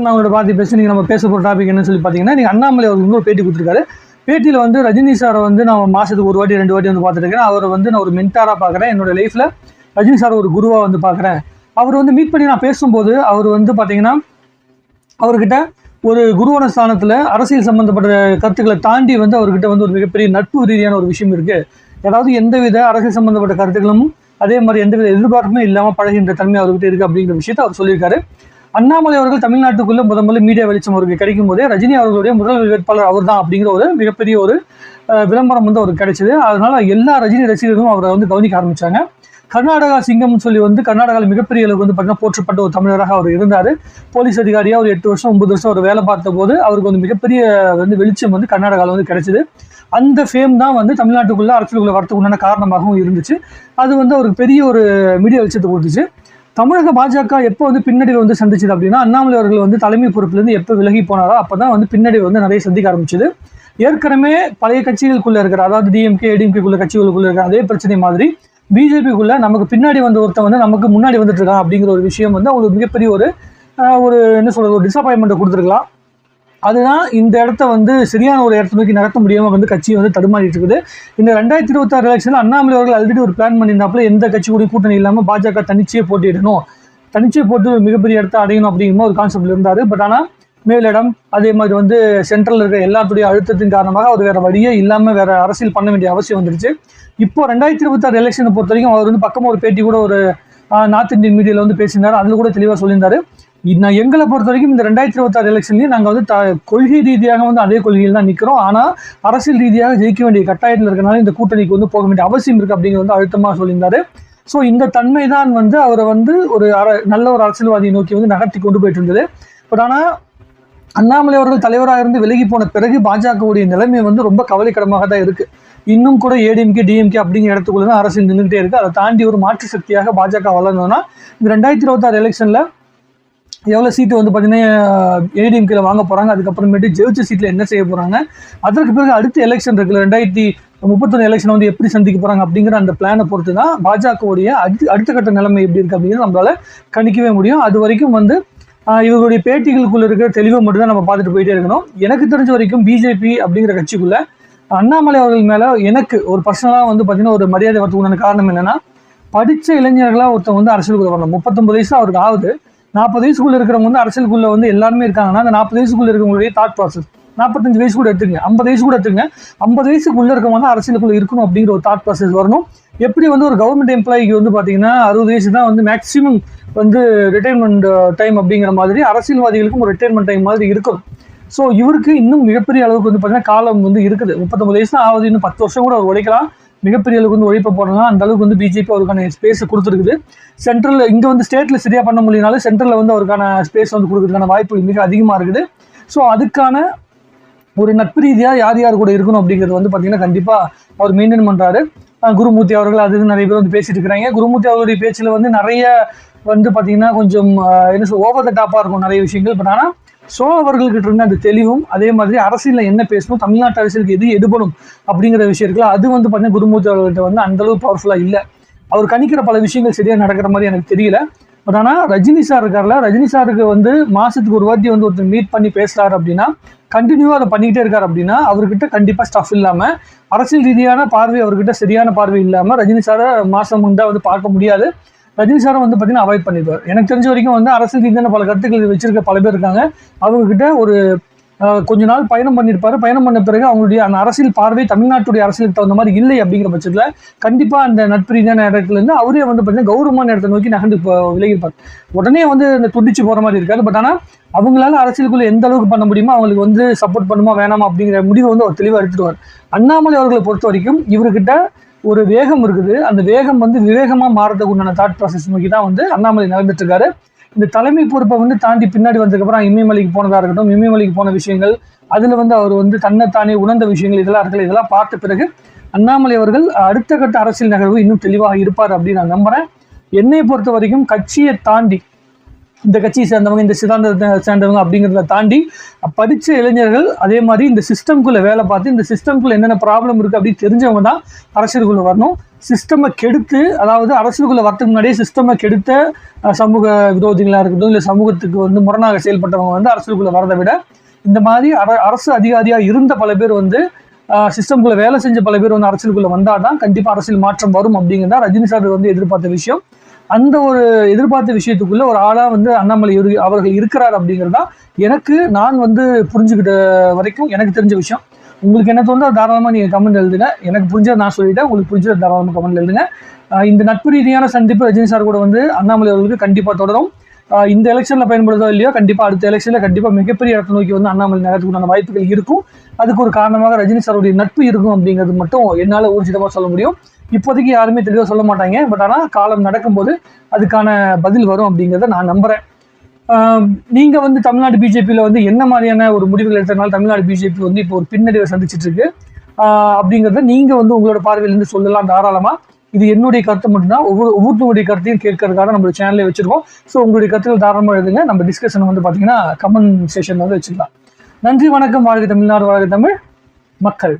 நான் உங்களோட பார்த்து பேசி நீங்கள் நம்ம பேச போகிற டாபிக் என்னன்னு சொல்லி பார்த்தீங்கன்னா நீங்கள் அண்ணாமலை அவருக்கு வந்து ஒரு பேட்டி கொடுத்துருக்காரு. பேட்டியில் வந்து ரஜினி சாரை வந்து நான் மாதத்துக்கு ஒரு வாட்டி ரெண்டு வாட்டி வந்து பார்த்துருக்கேன் அவரை வந்து நான் ஒரு மென்டாராக பார்க்குறேன். என்னோட லைஃப்பில் ரஜினி சார் ஒரு குருவாக வந்து பார்க்குறேன். அவர் வந்து மீட் பண்ணி நான் பேசும்போது அவர் வந்து பார்த்தீங்கன்னா அவர்கிட்ட ஒரு குருவான ஸ்தானத்தில் அரசியல் சம்மந்தப்பட்ட கருத்துக்களை தாண்டி வந்து அவர்கிட்ட வந்து ஒரு மிகப்பெரிய நட்பு ரீதியான ஒரு விஷயம் இருக்குது ஏதாவது எந்தவித அரசியல் சம்மந்தப்பட்ட கருத்துக்களும் அதே மாதிரி எந்தவித எதிர்பார்ப்புமே இல்லாமல் பழகின்ற தன்மை அவர்கிட்ட இருக்குது அப்படிங்கிற விஷயத்தை அவர் சொல்லியிருக்காரு. அண்ணாமலை அவர்கள் தமிழ்நாட்டுக்குள்ள முத முதல்ல மீடியா வெளிச்சம் அவருக்கு கிடைக்கும் போதே ரஜினி அவர்களுடைய முதல் வேட்பாளர் அவர் தான் அப்படிங்கிற ஒரு மிகப்பெரிய ஒரு விளம்பரம் வந்து அவருக்கு கிடைச்சது. அதனால எல்லா ரஜினி ரசிகர்களும் அவரை வந்து கவனிக்க ஆரம்பிச்சாங்க. கர்நாடகா சிங்கம்னு சொல்லி வந்து கர்நாடகாவில் மிகப்பெரிய அளவுக்கு வந்து பார்த்தீங்கன்னா போற்றப்பட்ட ஒரு தமிழராக அவர் இருந்தார். போலீஸ் அதிகாரியாக ஒரு எட்டு வருஷம் ஒன்பது வருஷம் அவர் வேலை பார்த்த போது அவருக்கு வந்து மிகப்பெரிய வந்து வெளிச்சம் வந்து கர்நாடகாவில் வந்து கிடைச்சிது. அந்த ஃபேம் தான் வந்து தமிழ்நாட்டுக்குள்ளே அரசியலுக்குள்ள வரத்துக்கு உண்டான காரணமாகவும் இருந்துச்சு. அது வந்து அவருக்கு பெரிய ஒரு மீடியா வெளிச்சத்தை கொடுத்துச்சு. தமிழக பாஜக எப்போ வந்து பின்னடைவை வந்து சந்திச்சது அப்படின்னா அண்ணாமலை அவர்கள் வந்து தலைமை பொறுப்பிலிருந்து எப்போ விலகி போனாரோ அப்போ தான் வந்து பின்னடைவு வந்து நிறைய சந்திக்க ஆரம்பிச்சது. ஏற்கனவே பழைய கட்சிகளுக்குள்ளே இருக்கிற அதாவது டிஎம்கே ஏடிஎம்கேக்குள்ள கட்சிகளுக்குள்ளே இருக்கிற அதே பிரச்சனை மாதிரி பிஜேபிக்குள்ள நமக்கு பின்னாடி வந்த ஒருத்தன் வந்து நமக்கு முன்னாடி வந்துட்டு இருக்கான் அப்படிங்கிற ஒரு விஷயம் வந்து அவங்களுக்கு மிகப்பெரிய ஒரு ஒரு என்ன சொல்கிறது ஒரு டிசப்பாயின்மெண்ட்டை கொடுத்துருக்கலாம். அதுதான் இந்த இடத்த வந்து சரியான ஒரு இடத்த நோக்கி நடத்த முடியாமல் வந்து கட்சி வந்து தடுமாறிட்டு இருக்குது. இந்த ரெண்டாயிரத்தி இருபத்தாறு எலெக்ஷனில் அண்ணாமலை அவர்கள் ஆல்ரெடி ஒரு பிளான் பண்ணியிருந்தாப்புல எந்த கட்சி கூட கூட்டணி இல்லாமல் பாஜக தனிச்சே போட்டியிடணும். தனிச்சே போட்டு மிகப்பெரிய இடத்த அடையணும் அப்படிங்கிற ஒரு கான்செப்ட்ல இருந்தார். பட் ஆனால் மேலிடம் அதே மாதிரி வந்து சென்ட்ரலில் இருக்கிற எல்லாத்துடைய அழுத்தத்தின் காரணமாக அவர் வேறு வழியே இல்லாமல் வேறு அரசியல் பண்ண வேண்டிய அவசியம் வந்துருச்சு இப்போ ரெண்டாயிரத்தி இருபத்தாறு எலெக்ஷனை பொறுத்த வரைக்கும் அவர் வந்து பக்கமாக ஒரு பேட்டி கூட ஒரு நார்த் இந்தியன் மீடியாவில் வந்து பேசியிருந்தார். அதில் கூட தெளிவாக சொல்லியிருந்தார். நான் எங்களை பொறுத்த வரைக்கும் இந்த ரெண்டாயிரத்தி இருபத்தாறு எலெக்ஷன்லேயும் நாங்கள் வந்து த கொள்கை ரீதியாக வந்து அதே கொள்கையில் தான் நிற்கிறோம் ஆனால் அரசியல் ரீதியாக ஜெயிக்க வேண்டிய கட்டாயத்தில் இருக்கனால இந்த கூட்டணிக்கு வந்து போக வேண்டிய அவசியம் இருக்குது அப்படிங்கிறது வந்து அழுத்தமாக சொல்லியிருந்தாரு. ஸோ இந்த தன்மை தான் வந்து அவரை வந்து ஒரு அர நல்ல ஒரு அரசியல்வாதியை நோக்கி வந்து நகர்த்தி கொண்டு போயிட்டு இருந்தது. பட் ஆனால் அண்ணாமலை அவர்கள் தலைவராக இருந்து விலகி போன பிறகு பாஜகவுடைய நிலைமை வந்து ரொம்ப கவலைக்கிடமாக தான் இருக்கு. இன்னும் கூட ஏடிஎம்கே டிஎம்கே அப்படிங்கிற இடத்துக்குள்ள தான் அரசு நின்றுகிட்டே இருக்கு. அதை தாண்டி ஒரு மாற்று சக்தியாக பாஜக வளர்ந்ததுன்னா இந்த ரெண்டாயிரத்தி இருபத்தாறு எலெக்ஷனில் எவ்வளோ சீட்டு வந்து பார்த்தீங்கன்னா ஏடிஎம்கேல வாங்க போகிறாங்க அதுக்கப்புறமேட்டு ஜெயிச்ச சீட்டில் என்ன செய்ய போகிறாங்க அதற்கு பிறகு அடுத்த எலெக்ஷன் இருக்குல்ல ரெண்டாயிரத்தி முப்பத்தொன்று எலெக்ஷன் வந்து எப்படி சந்திக்க போகிறாங்க அப்படிங்கிற அந்த பிளானை பொறுத்து தான் பாஜகவுடைய அடுத்த அடுத்த கட்ட நிலைமை எப்படி இருக்குது அப்படிங்கிறது நம்மளால கணிக்கவே முடியும். அது வரைக்கும் வந்து இவருடைய பேட்டிகளுக்குள்ள இருக்கிற தெளிவை மட்டும்தான் நம்ம பார்த்துட்டு போயிட்டே இருக்கணும். எனக்கு தெரிஞ்ச வரைக்கும் பிஜேபி அப்படிங்கிற கட்சிக்குள்ள அண்ணாமலை அவர்கள் மேலே எனக்கு ஒரு பர்சனலாக வந்து பார்த்தீங்கன்னா ஒரு மரியாதை வரத்துக்குண்டான காரணம் என்னன்னா படித்த இளைஞர்களாக ஒருத்தன் வந்து அரசியலுக்குள்ள வரணும். முப்பத்தொம்பது வயசு அவருக்கு ஆகுது. நாற்பது வயசுக்குள்ள இருக்கிறவங்க வந்து அரசியலுக்குள்ள வந்து எல்லாருமே இருக்காங்கன்னா அந்த நாற்பது வயசுக்குள்ள இருக்கவங்களுடைய தாட் ப்ராசஸ் நாற்பத்தஞ்சு வயசு கூட எடுத்துங்க ஐம்பது வயசு கூட எடுத்துங்க ஐம்பது வயசுக்குள்ள இருக்கவங்க வந்து அரசியலுக்குள்ள இருக்கணும் அப்படிங்கிற ஒரு தாட் ப்ராசஸ் வரணும். எப்படி வந்து ஒரு கவர்மெண்ட் எம்ப்ளாய்க்கு வந்து பார்த்தீங்கன்னா அறுபது வயசு தான் வந்து மேக்ஸிமம் வந்து ரிட்டைர்மெண்ட் டைம் uh, அப்படிங்கிற மாதிரி அரசியல்வாதிகளுக்கும் ஒரு ரிட்டைர்மெண்ட் டைம் மாதிரி இருக்கும். ஸோ இவருக்கு இன்னும் மிகப்பெரிய அளவுக்கு வந்து பார்த்தீங்கன்னா காலம் வந்து இருக்குது. முப்பத்தொம்பது வயசு தான் ஆகுது. இன்னும் பத்து வருஷம் கூட அவர் உழைக்கலாம். மிகப்பெரிய அளவுக்கு வந்து உழைப்ப போடலாம். அந்த அளவுக்கு வந்து பிஜேபி அவருக்கான ஸ்பேஸ் கொடுத்துருக்குது. சென்ட்ரலில் இங்கே வந்து ஸ்டேட்டில் சரியாக பண்ண முடியினாலும் சென்ட்ரலில் வந்து அவருக்கான ஸ்பேஸ் வந்து கொடுக்கறதுக்கான வாய்ப்பு மிக அதிகமாக இருக்குது. ஸோ அதுக்கான ஒரு நட்பு ரீதியாக யார் யார் கூட இருக்கணும் அப்படிங்கிறது வந்து பார்த்தீங்கன்னா கண்டிப்பாக அவர் மெயின்டைன் பண்ணுறாரு குருமூர்த்தி அவர்கள் அது நிறைய பேர் வந்து பேசிட்டு இருக்கிறாங்க. குருமூர்த்தி அவருடைய பேச்சில் வந்து நிறைய வந்து பார்த்தீங்கன்னா கொஞ்சம் என்ன சொல் ஓவர் த டாப்பாக இருக்கும் நிறைய விஷயங்கள். பட் ஆனால் சோ அவர்கள்கிட்ட இருந்த அந்த தெளிவும் அதே மாதிரி அரசியலில் என்ன பேசணும் தமிழ்நாட்டு அரசியலுக்கு எது எடுபடும் அப்படிங்கிற விஷயம் இருக்குல்ல அது வந்து பார்த்தீங்கன்னா குருமூர்த்தி அவர்கள்ட்ட வந்து அந்தளவு பவர்ஃபுல்லாக இல்லை. அவர் கணிக்கிற பல விஷயங்கள் சரியாக நடக்கிற மாதிரி எனக்கு தெரியல. பட் ஆனால் ரஜினி சார் இருக்கார்ல ரஜினி சாருக்கு வந்து மாதத்துக்கு ஒரு வாட்டி வந்து ஒருத்தர் மீட் பண்ணி பேசுகிறாரு அப்படின்னா கண்டினியூவாக அதை பண்ணிக்கிட்டே இருக்கார் அப்படின்னா அவர்கிட்ட கண்டிப்பாக ஸ்டஃப் இல்லாமல் அரசியல் ரீதியான பார்வை அவர்கிட்ட சரியான பார்வை இல்லாமல் ரஜினி சாரை மாதம் முண்டா வந்து பார்க்க முடியாது. ரஜினி சாரை வந்து பார்த்தீங்கன்னா அவாய்ட் பண்ணிடுவார். எனக்கு தெரிஞ்ச வரைக்கும் வந்து அரசியல் ரீதியான பல கருத்துக்கள் வச்சிருக்க பல பேர் இருக்காங்க. அவங்கக்கிட்ட ஒரு கொஞ்ச நாள் பயணம் பண்ணியிருப்பாரு பயணம் பண்ண பிறகு அவங்களுடைய அந்த அரசியல் பார்வை தமிழ்நாட்டுடைய அரசியலுக்கு தகுந்த மாதிரி இல்லை அப்படிங்கிற பட்சத்தில் கண்டிப்பாக அந்த நட்பு ரீதியான இடத்துல இருந்து அவரே வந்து பார்த்தீங்கன்னா கௌரவமான இடத்தை நோக்கி நகர்ந்து இப்போ விலகியிருப்பார். உடனே வந்து இந்த துண்டிச்சு போகிற மாதிரி இருக்காது பட் ஆனால் அவங்களால அரசியலுக்குள்ளே எந்த அளவுக்கு பண்ண முடியுமோ அவங்களுக்கு வந்து சப்போர்ட் பண்ணுமா வேணாமா அப்படிங்கிற முடிவை வந்து அவர் தெளிவாக எடுத்துடுவார். அண்ணாமலை அவர்களை பொறுத்த வரைக்கும் இவர்கிட்ட ஒரு வேகம் இருக்குது. அந்த வேகம் வந்து விவேகமாக மாறதுக்கு உண்டான தாட் ப்ராசஸ் நோக்கி தான் வந்து அண்ணாமலை நடந்துட்டு இருக்காரு. இந்த தலைமை பொறுப்பை வந்து தாண்டி பின்னாடி வந்ததுக்கப்புறம் இமயமலைக்கு போனதாக இருக்கட்டும் இமயமலைக்கு போன விஷயங்கள் அதில் வந்து அவர் வந்து தன்னைத்தானே உணர்ந்த விஷயங்கள் இதெல்லாம் இருக்கல இதெல்லாம் பார்த்த பிறகு அண்ணாமலை அவர்கள் அடுத்த கட்ட அரசியல் நகர்வு இன்னும் தெளிவாக இருப்பார் அப்படின்னு நான் நம்புகிறேன் என்னை பொறுத்த வரைக்கும் கட்சியை தாண்டி இந்த கட்சியை சேர்ந்தவங்க இந்த சித்தாந்தத்தை சேர்ந்தவங்க அப்படிங்கிறத தாண்டி படித்த இளைஞர்கள் அதே மாதிரி இந்த சிஸ்டம்குள்ளே வேலை பார்த்து இந்த சிஸ்டம்குள்ளே என்னென்ன ப்ராப்ளம் இருக்குது அப்படின்னு தெரிஞ்சவங்க தான் அரசியலுக்குள்ளே வரணும். சிஸ்டமை கெடுத்து அதாவது அரசியலுக்குள்ளே வரத்துக்கு முன்னாடியே சிஸ்டமை கெடுத்த சமூக விரோதிகளாக இருக்கட்டும் இல்லை சமூகத்துக்கு வந்து முரணாக செயல்பட்டவங்க வந்து அரசியலுக்குள்ளே வரதை விட இந்த மாதிரி அர அரசு அதிகாரியாக இருந்த பல பேர் வந்து சிஸ்டம்குள்ளே வேலை செஞ்ச பல பேர் வந்து அரசியலுக்குள்ளே வந்தால் தான் கண்டிப்பாக அரசியல் மாற்றம் வரும் அப்படிங்கிறதா ரஜினி சார் வந்து எதிர்பார்த்த விஷயம். அந்த ஒரு எதிர்பார்த்த விஷயத்துக்குள்ள ஒரு ஆளா வந்து அண்ணாமலை அவர்கள் இருக்கிறார் அப்படிங்கிறது தான் எனக்கு நான் வந்து புரிஞ்சுக்கிட்ட வரைக்கும் எனக்கு தெரிஞ்ச விஷயம். உங்களுக்கு என்ன தோணுதோ தாராளமாக நீங்கள் கமெண்ட் எழுதுங்க. எனக்கு புரிஞ்சதை நான் சொல்லிட்டேன். உங்களுக்கு புரிஞ்சதை தாராளமாக கமெண்ட் எழுதுங்க. இந்த நட்பு ரீதியான சந்திப்பு ரஜினி சார் கூட வந்து அண்ணாமலை அவர்களுக்கு கண்டிப்பாக தொடரும். இந்த எலெக்ஷனில் பயன்படுதோ இல்லையோ கண்டிப்பாக அடுத்த எலெக்ஷனில் கண்டிப்பாக மிகப்பெரிய இடத்தை நோக்கி வந்து அண்ணாமலை நகரத்துக்குண்டான வாய்ப்புகள் இருக்கும். அதுக்கு ஒரு காரணமாக ரஜினி சாருடைய நட்பு இருக்கும் அப்படிங்கிறது மட்டும் என்னால் ஊர்ஜிதமாக சொல்ல முடியும். இப்போதைக்கு யாருமே தெளிவாக சொல்ல மாட்டாங்க. பட் ஆனால் காலம் நடக்கும்போது அதுக்கான பதில் வரும் அப்படிங்கிறத நான் நம்புகிறேன் நீங்கள் வந்து தமிழ்நாடு பிஜேபியில் வந்து என்ன மாதிரியான ஒரு முடிவுகள் எடுத்தனால தமிழ்நாடு பிஜேபி வந்து இப்போ ஒரு பின்னடைவை சந்திச்சிட்டு இருக்கு அப்படிங்கிறத நீங்கள் வந்து உங்களோட பார்வையிலேருந்து சொல்லலாம் தாராளமாக இது என்னுடைய கருத்து மட்டும்தான். ஒவ்வொரு ஒவ்வொருத்தருடைய கருத்தையும் கேட்கறதுக்காக நம்ம சேனலே வச்சிருக்கோம். ஸோ உங்களுடைய கருத்துக்கள் தாராளமாக எழுதுங்க. நம்ம டிஸ்கஷன் வந்து பார்த்தீங்கன்னா கமெண்ட் செஷன் வந்து வச்சுக்கலாம் நன்றி வணக்கம். வாழ்க தமிழ்நாடு வாழ்க தமிழ். மக்கள்.